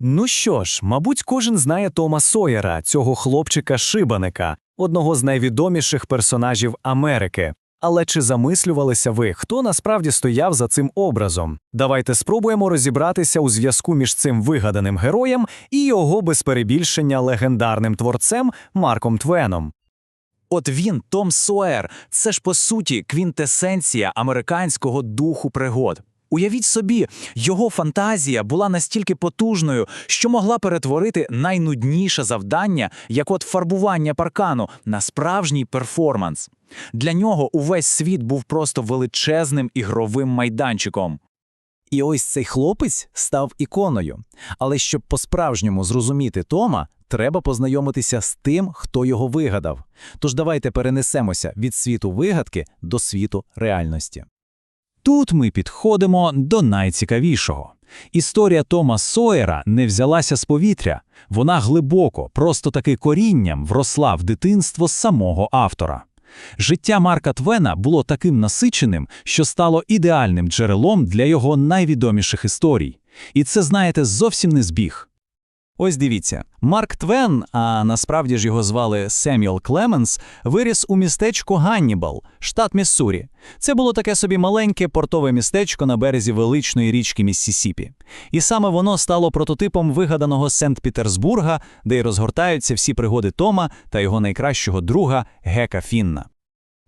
Ну що ж, мабуть, кожен знає Тома Сойера, цього хлопчика-шибаника, одного з найвідоміших персонажів Америки. Але чи замислювалися ви, хто насправді стояв за цим образом? Давайте спробуємо розібратися у зв'язку між цим вигаданим героєм і його без перебільшення легендарним творцем Марком Твеном. От він, Том Сойер, це ж по суті квінтесенція американського духу пригод. Уявіть собі, його фантазія була настільки потужною, що могла перетворити найнудніше завдання, як от фарбування паркану, на справжній перформанс. Для нього увесь світ був просто величезним ігровим майданчиком. І ось цей хлопець став іконою. Але щоб по-справжньому зрозуміти Тома, треба познайомитися з тим, хто його вигадав. Тож давайте перенесемося від світу вигадки до світу реальності. Тут ми підходимо до найцікавішого. Історія Тома Сойера не взялася з повітря. Вона глибоко, просто таки корінням вросла в дитинство самого автора. Життя Марка Твена було таким насиченим, що стало ідеальним джерелом для його найвідоміших історій. І це, знаєте, зовсім не збіг. Ось дивіться, Марк Твен, а насправді ж його звали Семюел Клеменс, виріс у містечку Ганнібал, штат Міссурі. Це було таке собі маленьке портове містечко на березі величної річки Міссісіпі. І саме воно стало прототипом вигаданого Сент-Пітерсбурга, де й розгортаються всі пригоди Тома та його найкращого друга Гека Фінна.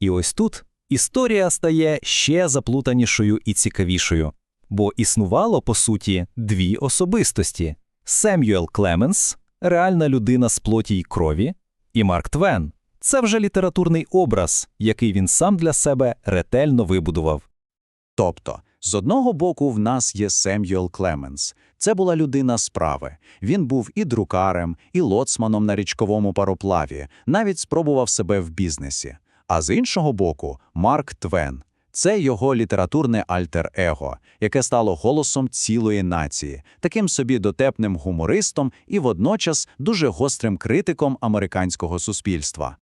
І ось тут історія стає ще заплутанішою і цікавішою, бо існувало, по суті, дві особистості. Семюел Клеменс, реальна людина з плоті й крові, і Марк Твен. Це вже літературний образ, який він сам для себе ретельно вибудував. Тобто, з одного боку, в нас є Сем'юел Клеменс. Це була людина справи. Він був і друкарем, і лоцманом на річковому пароплаві, навіть спробував себе в бізнесі. А з іншого боку, Марк Твен. Це його літературне альтер-его, яке стало голосом цілої нації, таким собі дотепним гумористом і водночас дуже гострим критиком американського суспільства.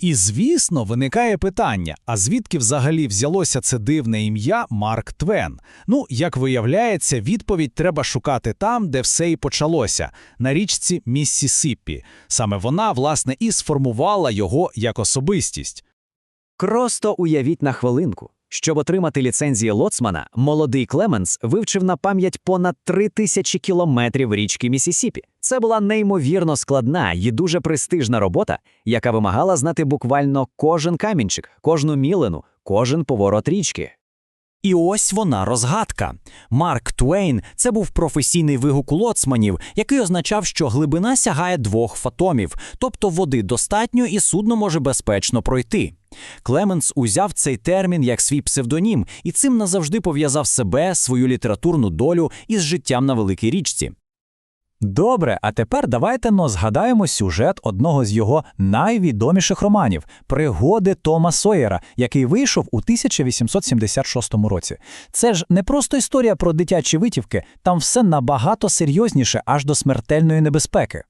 І, звісно, виникає питання: а звідки взагалі взялося це дивне ім'я Марк Твен? Ну, як виявляється, відповідь треба шукати там, де все і почалося, на річці Міссісіпі. Саме вона, власне, і сформувала його як особистість. Просто уявіть на хвилинку. Щоб отримати ліцензію лоцмана, молодий Клеменс вивчив на пам'ять понад три тисячі кілометрів річки Місісіпі. Це була неймовірно складна і дуже престижна робота, яка вимагала знати буквально кожен камінчик, кожну мілину, кожен поворот річки. І ось вона розгадка. Марк Твейн це був професійний вигук лоцманів, який означав, що глибина сягає двох фатомів, тобто води достатньо і судно може безпечно пройти. Клеменс узяв цей термін як свій псевдонім і цим назавжди пов'язав себе, свою літературну долю із життям на великій річці. Добре, а тепер давайте но згадаємо сюжет одного з його найвідоміших романів Пригоди Тома Сойера, який вийшов у 1876 році. Це ж не просто історія про дитячі витівки, там все набагато серйозніше аж до смертельної небезпеки.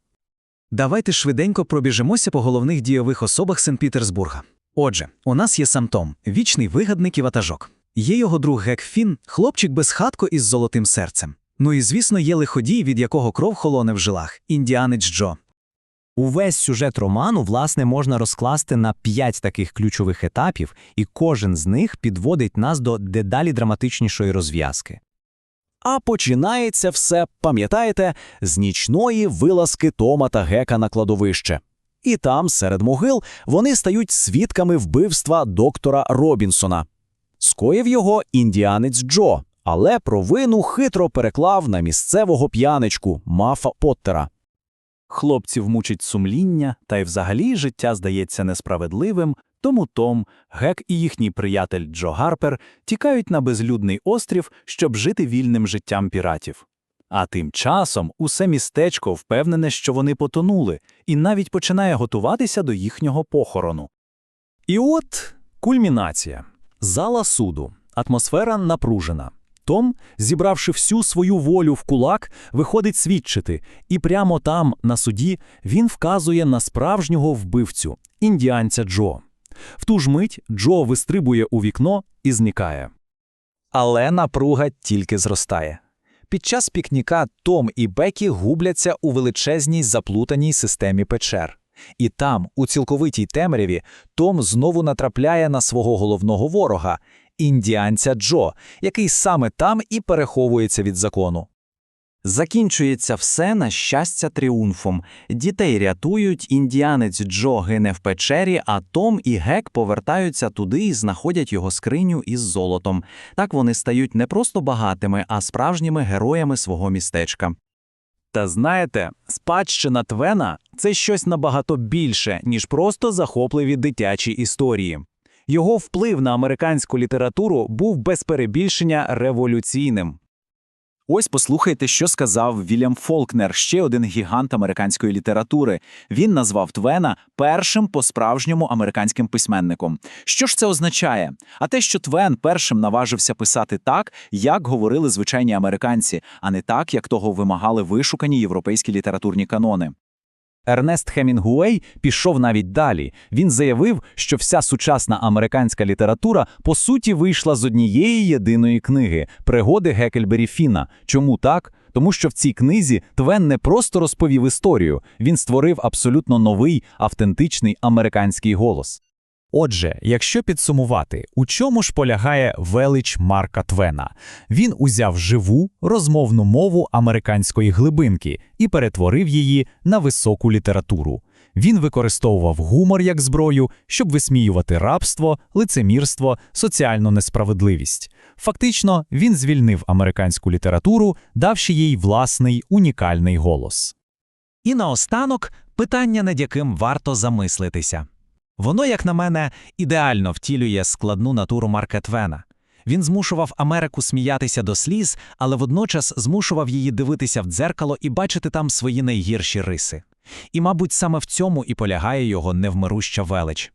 Давайте швиденько пробіжимося по головних дійових особах Сент-Пітерсбурга. Отже, у нас є сам Том, вічний вигадник і ватажок. Є його друг Гек Фін, хлопчик без хатко із золотим серцем. Ну і звісно, є лиходій, від якого кров холоне в жилах індіанець Джо. Увесь сюжет роману, власне, можна розкласти на п'ять таких ключових етапів, і кожен з них підводить нас до дедалі драматичнішої розв'язки. А починається все, пам'ятаєте, з нічної вилазки Тома та Гека на кладовище. І там, серед могил, вони стають свідками вбивства доктора Робінсона. Скоїв його індіанець Джо, але провину хитро переклав на місцевого п'яничку Мафа Поттера. Хлопців мучить сумління, та й взагалі життя здається несправедливим, тому Том, Гек і їхній приятель Джо Гарпер тікають на безлюдний острів, щоб жити вільним життям піратів. А тим часом усе містечко впевнене, що вони потонули, і навіть починає готуватися до їхнього похорону. І от кульмінація. Зала суду. Атмосфера напружена. Том, зібравши всю свою волю в кулак, виходить свідчити, і прямо там, на суді, він вказує на справжнього вбивцю індіанця Джо. В ту ж мить Джо вистрибує у вікно і зникає. Але напруга тільки зростає. Під час пікніка Том і Бекі губляться у величезній заплутаній системі печер. І там, у цілковитій темряві, Том знову натрапляє на свого головного ворога індіанця Джо, який саме там і переховується від закону. Закінчується все на щастя тріумфом. Дітей рятують, індіанець Джо гине в печері, а Том і Гек повертаються туди і знаходять його скриню із золотом. Так вони стають не просто багатими, а справжніми героями свого містечка. Та знаєте, спадщина Твена це щось набагато більше, ніж просто захопливі дитячі історії. Його вплив на американську літературу був без перебільшення революційним. Ось послухайте, що сказав Вільям Фолкнер, ще один гігант американської літератури. Він назвав Твена першим по-справжньому американським письменником. Що ж це означає? А те, що Твен першим наважився писати так, як говорили звичайні американці, а не так, як того вимагали вишукані європейські літературні канони. Ернест Хемінгуей пішов навіть далі. Він заявив, що вся сучасна американська література по суті вийшла з однієї єдиної книги пригоди Гекельбері Фіна. Чому так? Тому що в цій книзі Твен не просто розповів історію, він створив абсолютно новий автентичний американський голос. Отже, якщо підсумувати, у чому ж полягає велич Марка Твена? Він узяв живу розмовну мову американської глибинки і перетворив її на високу літературу. Він використовував гумор як зброю, щоб висміювати рабство, лицемірство, соціальну несправедливість. Фактично, він звільнив американську літературу, давши їй власний унікальний голос. І наостанок питання, над яким варто замислитися. Воно, як на мене, ідеально втілює складну натуру Марка Твена. Він змушував Америку сміятися до сліз, але водночас змушував її дивитися в дзеркало і бачити там свої найгірші риси. І, мабуть, саме в цьому і полягає його невмируща велич.